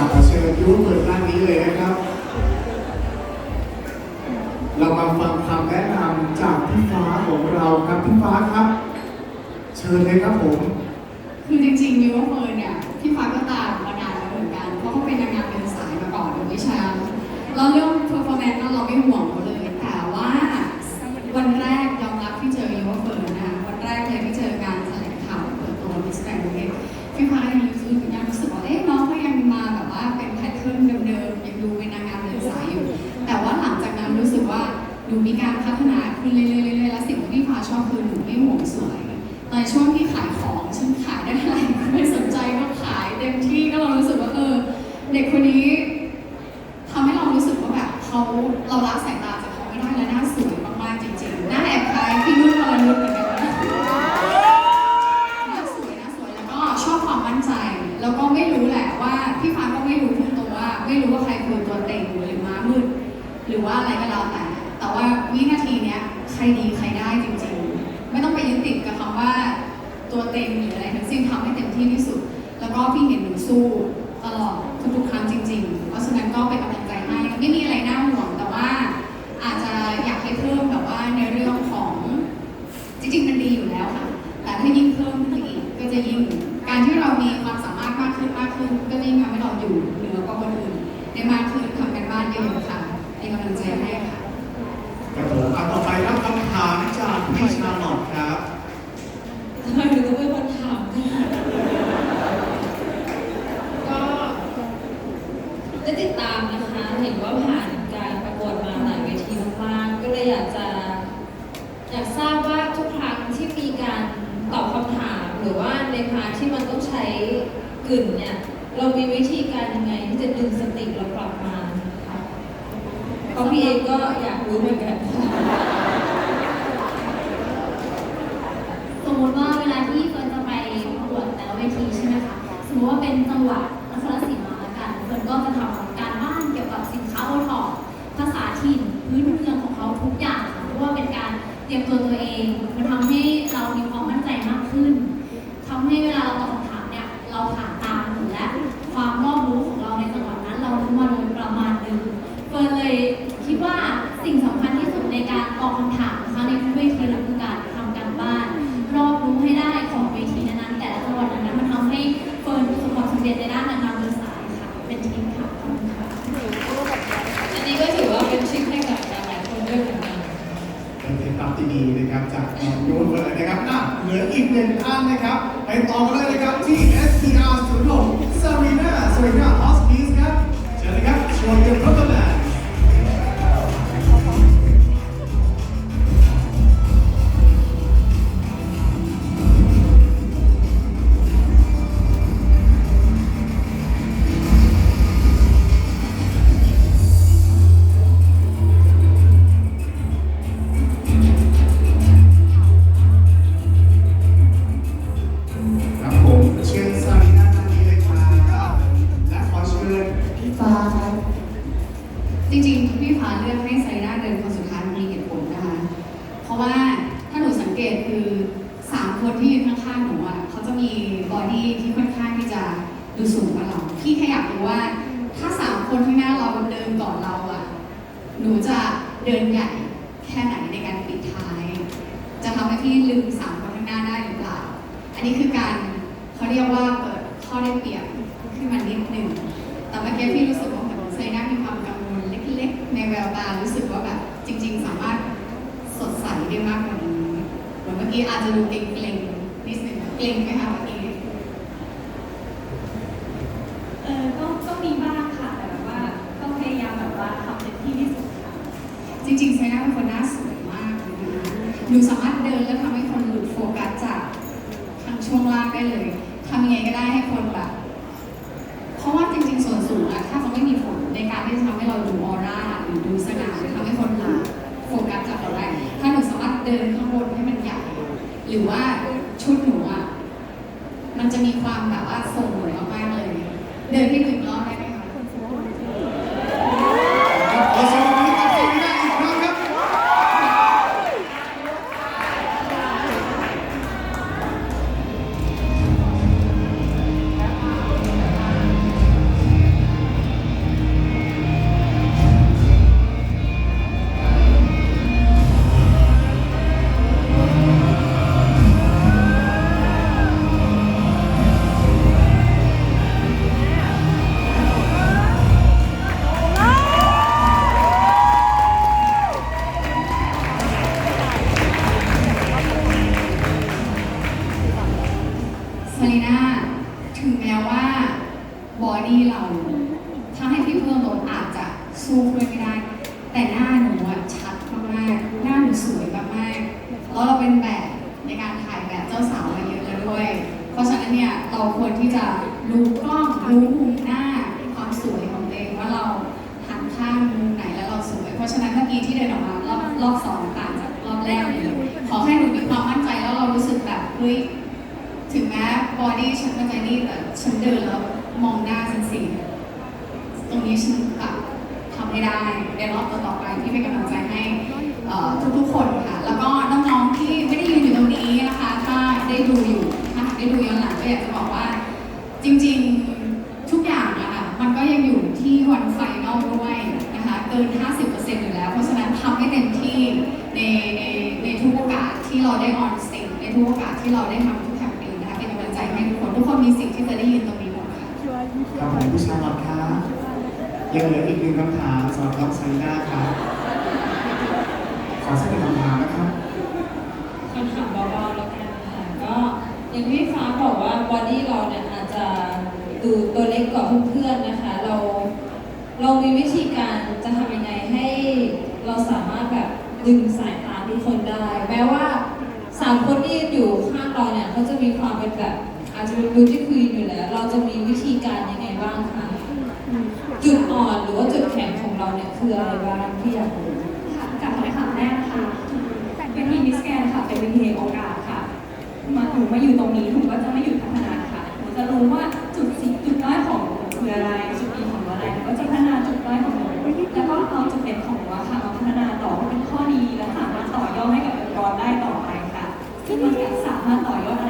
ขอเชิญยุ้เปิดด้านนี้เลยนะครับ เรามาฟังคำแนะนำจากพี่ฟ้าของเราครับพี่ฟ้าครับ เชิญเลยครับผม คือจริงๆมิวเฟิร์นเนี่ยพี่ฟ้าก็ตามมานานแล้วเหมือนกัน เพราะเขาเป็นนางงามเป็นสายมาก่อนเป็นวิชา เราเรื่องเพอร์ฟอร์แมนซ์เราไม่ห่วงเลย มีการพัฒนาขึ้นเรื่อยๆเรื่อยๆและสิ่งที่พี่ฟ้าชอบคือหนูไม่ห่วงสวยในช่วงที่ขายของฉันขายได้อะไรไม่สนใจก็ขายเต็มที่ก็เรารู้สึกว่าเออเด็กคนนี้ทำให้เรารู้สึกว่าแบบเขาเราละสายตาจากเขาไม่ได้และหน้าสวยมากๆจริงๆหน้าแอบคล้ายพี่นุ่นวรนุชเหมือนกันนะหน้าสวยหน้าสวยแล้วก็ชอบความมั่นใจแล้วก็ไม่รู้แหละว่าพี่ฟ้าก็ไม่รู้ทุกตัวว่า ไม่รู้ว่าใครคือตัวเต็งหรือม้ามืดหรือว่าอะไรก็แล้วแต่ แต่ว่าวินาทีเนี้ยใครดีใครได้จริงๆ ไม่ต้องไปยึดติดกับคำว่าตัวเต็งหรืออะไรทั้งสิ้นทำให้เต็มที่ที่สุด แล้วก็พี่เห็นหนูสู้ตลอดทุกๆครั้งจริง ๆ เพราะฉะนั้นก็เป็นกำลังใจให้ไม่มีอะไรน่าห่วงแต่ว่าอาจจะอยากให้เพิ่มแบบว่าในเรื่องของจริงๆมันดีอยู่แล้วค่ะ แต่ถ้ายิ่งเพิ่มขึ้นอีกก็จะยิ่งการที่เรามีความสามารถมากขึ้นมากขึ้น ก็จะยิ่งทำให้เราอยู่เหนือกว่าคนอื่นได้มากขึ้นเยอะๆค่ะเป็นกำลังใจให้ค่ะ ครับผมอะต่อไปรับคำถามจากพี่ชาลอตครับ ทำไมถึงต้องเป็นคนถามก็ได้ติดตามนะคะเห็นว่าผ่านการประกวดมาหลายเวทีมากๆก็เลยอยากจะ อยากทราบว่าทุกครั้งที่มีการตอบคำถามหรือว่าในพาร์ทที่มันต้องใช้กึ่นเนี่ย เรามีวิธีการยังไงที่จะดึงสติเรากลับมาคะเพราะพี่เองก็อยากรู้เหมือนกันค่ะสมมติว่าเวลาที่เฟิร์นจะไปประกวดแต่ละเวทีใช่ไหมคะสมมติว่าเป็นจังหวัด เตรียมตัวตัวเองมันทำให้เรามีความมั่นใจมากขึ้นทำให้เว โยนะครับจากน้องยุ้เลยนะครับอะเหลืออีกหนึ่งท่านนะครับ ไปต่อกันเลยนะครับที่ S ฟ้าเลือกให้ไซน่าเดินคนสุดท้ายมีเหตุผลนะคะ เพราะว่าถ้าหนูสังเกตคือสามคนที่ยืนข้างๆหนูอะเขาจะมีบอดี้ที่ค่อนข้างที่จะดูสูงกว่าเราพี่แค่อยากรู้ว่าถ้าสามคนข้างหน้าเราเดินก่อนเราอะหนูจะเดินใหญ่แค่ไหนในการปิดท้าย จะทำให้พี่ลืมสามคนข้างหน้าได้หรือเปล่า อันนี้คือการเขาเรียกว่าเปิดข้อได้เปรียบขึ้นมานิดหนึ่งแต่เมื่อกี้พี่รู้สึกว่าเหมือนไซน่ามีความกั แววตารู้สึกว่าแบบจริง ๆ สามารถสดใสได้มากกว่านี้เหมือนเมื่อกี้อาจจะดูเกร็งๆนิดนึงเกร็งไหมคะเมื่อกี้เออก็ก็มีบ้างค่ะแต่แบบว่าก็พยายามแบบว่าทำเต็มที่ที่สุดค่ะจริงๆไซน่าเป็นคนน้าสวยมากนะคะหนูสามารถเดินแล้วทำให้คนหลุดโฟกัสจากทางช่วงล่างได้เลยทำยังไงก็ได้ให้คนแบบเพราะว่าจริง ๆ ส่วนสูงอะถ้าจะไม่มีผลในการที่จะทำให้เราดูออร่า ดินข้างบนให้มันใหญ่หรือว่าชุดหนูอะมันจะมีความแบบว่าทรงหนูมากๆเลย เดินที่หนึ่งรอบได้ไหม ดี้เราถ้าให้พี่เพิ่มลดอาจจะสู้เพื่อนไม่ได้ แต่หน้าหนูอะชัดมากๆหน้าหนูสวยมากๆแล้วเราเป็นแบบในการถ่ายแบบเจ้าสาวมาเยอะแล้วด้วย เพราะฉะนั้นเนี่ยเราควรที่จะรู้กล้องรู้มุมหน้าความสวยของตัวเองว่าเราหันข้างมุมไหนแล้วเราสวย เพราะฉะนั้นเมื่อกี้ที่เดินออกมารอบรอบสองต่างจากรอบแรกเลยขอให้หนูมีความมั่นใจแล้วเรารู้สึกแบบเฮ้ยถึงแม้บอดี้ฉันมันจะนี่แต่ฉันเดินแล้ว มองหน้าฉันสิ ตรงนี้ฉันแบบทำให้ได้ในรอบต่อๆไปที่เป็นกำลังใจให้ทุกๆคนค่ะ แล้วก็น้องๆที่ไม่ได้ยืนอยู่ตรงนี้นะคะ ถ้าได้ดูอยู่ถ้าได้ดูย้อนหลังก็อยากจะบอกว่า จริงๆทุกอย่างอะค่ะมันก็ยังอยู่ที่วันไฟนอลด้วยนะคะเกิน 50%อยู่แล้ว เพราะฉะนั้นทำให้เต็มที่ในในในทุกโอกาสที่เราได้ออนสเตจในทุกโอกาสที่เราได้ทำทุกแคมเปญนะคะเป็นกำลังใจให้ทุกคน ทุกคนมีสิ่งที่จะได้ยินตรงนี้หมดค่ะ ครับผมผู้ชายรับครับ ยังเหลืออีกหนึ่งคำถามสำหรับน้องไซน่าครับขอสักหนึ่งคำถามนะครับคำถามเบาๆแล้วกันค่ะก็อย่างที่ฟ้าบอกว่าบอดี้เราเนี่ยอาจจะดูตัวเล็กกว่าเพื่อนๆนะคะ เราเรามีวิธีการจะทำยังไงให้เราสามารถแบบดึงสายตาทุกคนได้ แม้ว่าสามคนที่อยู่ข้างเราเนี่ยเขาจะมีความเป็นแบบ อาจจะเป็นบิวตี้ควีนอยู่แล้ว เราจะมีวิธีการยังไงบ้างคะ จุดอ่อนหรือว่าจุดแข็งของเราเนี่ยคืออะไรบ้างที่อยากรู้ค่ะกับคำถามแรกค่ะเป็นที่มิสแกนค่ะ เป็นวิธีโอกาสค่ะ มาหนูมาอยู่ตรงนี้หนูก็จะไม่หยุดพัฒนาค่ะหนูจะรู้ว่าจุดสิจุดด้อยของหนูคืออะไร จุดดีของหนูอะไรหนูก็จะพัฒนาจุดด้อยของหนูแล้วก็เอาจุดเด่นของหนูค่ะมาพัฒนาต่อเป็นข้อดีและสามารถต่อยอดให้กับองค์กรได้ต่อไปค่ะซึ่งมันสามารถต่อยอดอะไร